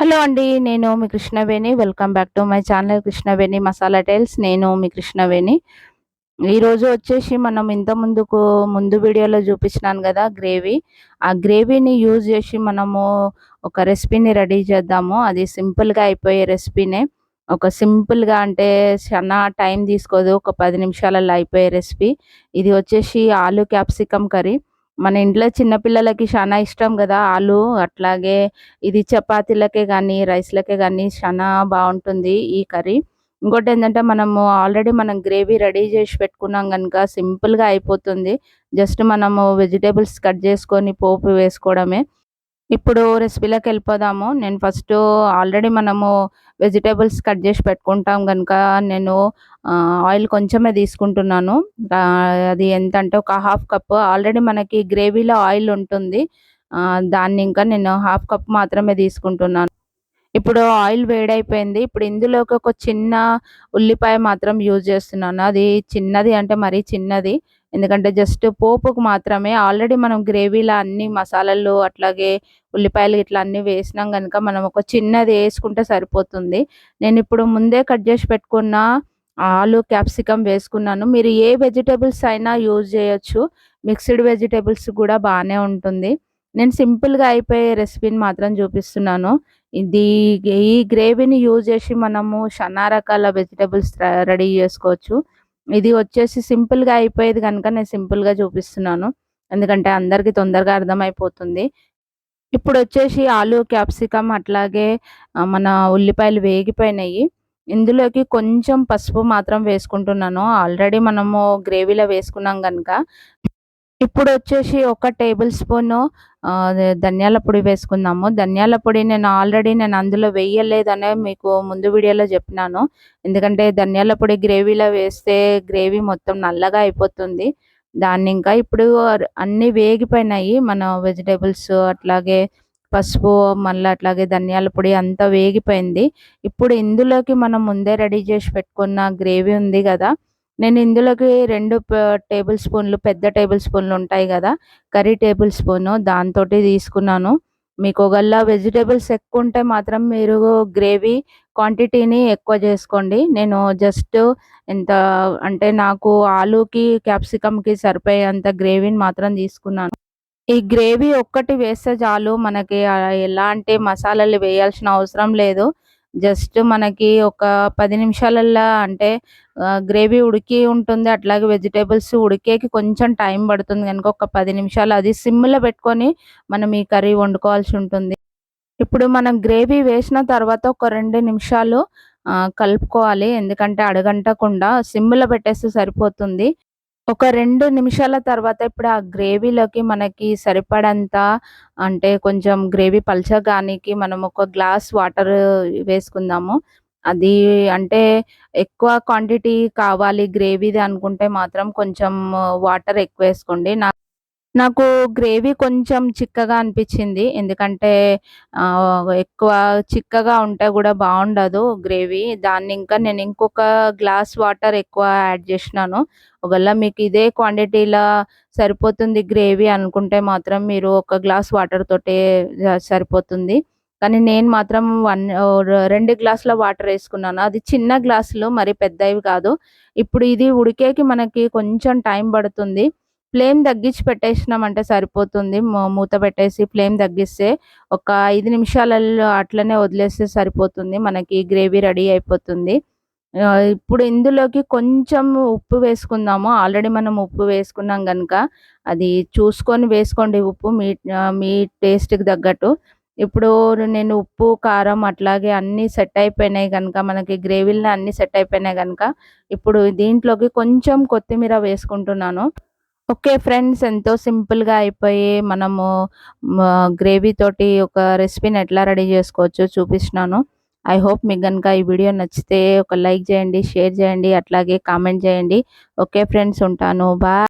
Hello అండి నేను మీ Krishnaveni. Welcome back to my channel Krishnaveni masala tiles. నేను మీ కృష్ణవేణి. ఈరోజు వచ్చేసి మనం ఇంత ముందుకు ముందు వీడియోలో చూపించినాను కదా గ్రేవీ. ఆ గ్రేవీని యూజ్ చేసి మనము ఒక రెసిపీని రెడీ చేద్దాము. అది సింపుల్గా అయిపోయే రెసిపీనే. ఒక సింపుల్గా అంటే చాలా టైం తీసుకోదు ఒక పది నిమిషాలలో అయిపోయే రెసిపీ. ఇది వచ్చేసి ఆలు క్యాప్సికమ్ కర్రీ. మన ఇంట్లో చిన్నపిల్లలకి చాలా ఇష్టం కదా ఆలు అట్లాగే ఇది చపాతీలకే కానీ రైస్లకే కానీ చాలా బాగుంటుంది ఈ కర్రీ. ఇంకోటి ఏంటంటే మనము ఆల్రెడీ మనం గ్రేవీ రెడీ చేసి పెట్టుకున్నాం కనుక సింపుల్గా అయిపోతుంది. జస్ట్ మనము వెజిటేబుల్స్ కట్ చేసుకొని పోపు వేసుకోవడమే. ఇప్పుడు రెసిపీలోకి వెళ్ళిపోదాము. నేను ఫస్ట్ ఆల్రెడీ మనము వెజిటేబుల్స్ కట్ చేసి పెట్టుకుంటాం కనుక నేను ఆయిల్ కొంచెమే తీసుకుంటున్నాను. అది ఎంత అంటే ఒక హాఫ్ కప్ ఆల్రెడీ మనకి గ్రేవీలో ఆయిల్ ఉంటుంది. దాన్ని ఇంకా నేను హాఫ్ కప్ మాత్రమే తీసుకుంటున్నాను. ఇప్పుడు ఆయిల్ వేడైపోయింది. ఇప్పుడు ఇందులోకి ఒక చిన్న ఉల్లిపాయ మాత్రం యూజ్ చేస్తున్నాను. అది చిన్నది అంటే మరీ చిన్నది. ఎందుకంటే జస్ట్ పోపుకు మాత్రమే ఆల్రెడీ మనం గ్రేవీలో అన్ని మసాలాలు అట్లాగే ఉల్లిపాయలు ఇట్లా అన్ని వేసినాం కనుక మనం ఒక చిన్నది వేసుకుంటే సరిపోతుంది. నేను ఇప్పుడు ముందే కట్ చేసి పెట్టుకున్న ఆలు క్యాప్సికమ్ వేసుకున్నాను. మీరు ఏ వెజిటేబుల్స్ అయినా యూజ్ చేయొచ్చు. మిక్స్డ్ వెజిటేబుల్స్ కూడా బాగానే ఉంటుంది. నేను సింపుల్గా అయిపోయే రెసిపీని మాత్రం చూపిస్తున్నాను. ఇది ఈ గ్రేవీని యూజ్ చేసి మనము చాలా రకాల వెజిటేబుల్స్ రెడీ చేసుకోవచ్చు. ఇది వచ్చేసి సింపుల్గా అయిపోయేది కనుక నేను సింపుల్గా చూపిస్తున్నాను. ఎందుకంటే అందరికీ తొందరగా అర్థమైపోతుంది. ఇప్పుడు వచ్చేసి ఆలు క్యాప్సికమ్ అట్లాగే మన ఉల్లిపాయలు వేగిపోయినాయి. ఇందులోకి కొంచెం పసుపు మాత్రం వేసుకుంటున్నాను. ఆల్రెడీ మనము గ్రేవీలో వేసుకున్నాం కనుక ఇప్పుడు వచ్చేసి ఒక టేబుల్ స్పూన్ ధనియాల పొడి వేసుకుందాము. ధనియాల పొడి నేను ఆల్రెడీ నేను అందులో వేయలేదనే మీకు ముందు వీడియోలో చెప్పినాను. ఎందుకంటే ధనియాల పొడి గ్రేవీలో వేస్తే గ్రేవీ మొత్తం నల్లగా అయిపోతుంది. దాన్ని ఇంకా ఇప్పుడు అన్నీ వేగిపోయినాయి. మన వెజిటేబుల్స్ అట్లాగే పసుపు మళ్ళీ అట్లాగే ధనియాల పొడి అంతా వేగిపోయింది. ఇప్పుడు ఇందులోకి మనం ముందే రెడీ చేసి పెట్టుకున్న గ్రేవీ ఉంది కదా నేను ఇందులోకి రెండు టేబుల్ స్పూన్లు పెద్ద టేబుల్ స్పూన్లు ఉంటాయి కదా కర్రీ టేబుల్ స్పూను దాంతో తీసుకున్నాను. మీకు ఒకళ్ళ వెజిటేబుల్స్ ఎక్కువ ఉంటే మాత్రం మీరు గ్రేవీ క్వాంటిటీని ఎక్కువ చేసుకోండి. నేను జస్ట్ ఎంత అంటే నాకు ఆలూకి క్యాప్సికమ్కి సరిపోయేంత గ్రేవీని మాత్రం తీసుకున్నాను. ఈ గ్రేవీ ఒక్కటి వేస్తే చాలు. మనకి ఎలాంటి మసాలాలు వేయాల్సిన అవసరం లేదు. జస్ట్ మనకి ఒక పది నిమిషాలల్లో అంటే గ్రేవీ ఉడికి ఉంటుంది. అట్లాగే వెజిటేబుల్స్ ఉడికేకి కొంచెం టైం పడుతుంది కనుక ఒక పది నిమిషాలు. అది సిమ్లో పెట్టుకొని మనం ఈ కర్రీ వండుకోవాల్సి ఉంటుంది. ఇప్పుడు మనం గ్రేవీ వేసిన తర్వాత ఒక రెండు నిమిషాలు కలుపుకోవాలి. ఎందుకంటే అడగంటకుండా సిమ్లో పెట్టేస్తే సరిపోతుంది. ఒక రెండు నిమిషాల తర్వాత ఇప్పుడు ఆ గ్రేవీలోకి మనకి సరిపడంత అంటే కొంచెం గ్రేవీ పల్చగానికి మనం ఒక గ్లాస్ వాటర్ వేసుకుందాము. అది అంటే ఎక్కువ క్వాంటిటీ కావాలి గ్రేవీది అనుకుంటే మాత్రం కొంచెం వాటర్ ఎక్కువ వేసుకోండి. నాకు నాకు గ్రేవీ కొంచెం చిక్కగా అనిపించింది. ఎందుకంటే ఎక్కువ చిక్కగా ఉంటే కూడా బాగుండదు గ్రేవీ. దాన్ని ఇంకా నేను ఇంకొక గ్లాస్ వాటర్ ఎక్కువ యాడ్ చేసినాను. ఒకవేళ మీకు ఇదే క్వాంటిటీలో సరిపోతుంది గ్రేవీ అనుకుంటే మాత్రం మీరు ఒక గ్లాస్ వాటర్ తోటే సరిపోతుంది. కానీ నేను మాత్రం వన్ రెండు గ్లాసుల వాటర్ వేసుకున్నాను. అది చిన్న గ్లాసులు మరి పెద్దవి కాదు. ఇప్పుడు ఇది ఉడికేకి మనకి కొంచెం టైం పడుతుంది. ఫ్లేమ్ తగ్గించి పెట్టేసినామంటే సరిపోతుంది. మూత పెట్టేసి ఫ్లేమ్ తగ్గిస్తే ఒక ఐదు నిమిషాలలో అట్లనే వదిలేస్తే సరిపోతుంది. మనకి గ్రేవీ రెడీ అయిపోతుంది. ఇప్పుడు ఇందులోకి కొంచెం ఉప్పు వేసుకుందాము. ఆల్రెడీ మనం ఉప్పు వేసుకున్నాం కనుక అది చూసుకొని వేసుకోండి ఉప్పు. మీ మీ టేస్ట్కి తగ్గట్టు. ఇప్పుడు నేను ఉప్పు కారం అట్లాగే అన్నీ సెట్ అయిపోయినాయి కనుక మనకి గ్రేవీలో అన్నీ సెట్ అయిపోయినాయి కనుక ఇప్పుడు దీంట్లోకి కొంచెం కొత్తిమీర వేసుకుంటున్నాను. ఓకే ఫ్రెండ్స్ ఎంతో సింపుల్గా అయిపోయి మనము గ్రేవీ తోటి ఒక రెసిపీని ఎట్లా రెడీ చేసుకోవచ్చో చూపిస్తున్నాను. ఐ హోప్ మీకు కనుక ఈ వీడియో నచ్చితే ఒక లైక్ చేయండి షేర్ చేయండి అట్లాగే కామెంట్ చేయండి. ఓకే ఫ్రెండ్స్ ఉంటాను. బాయ్.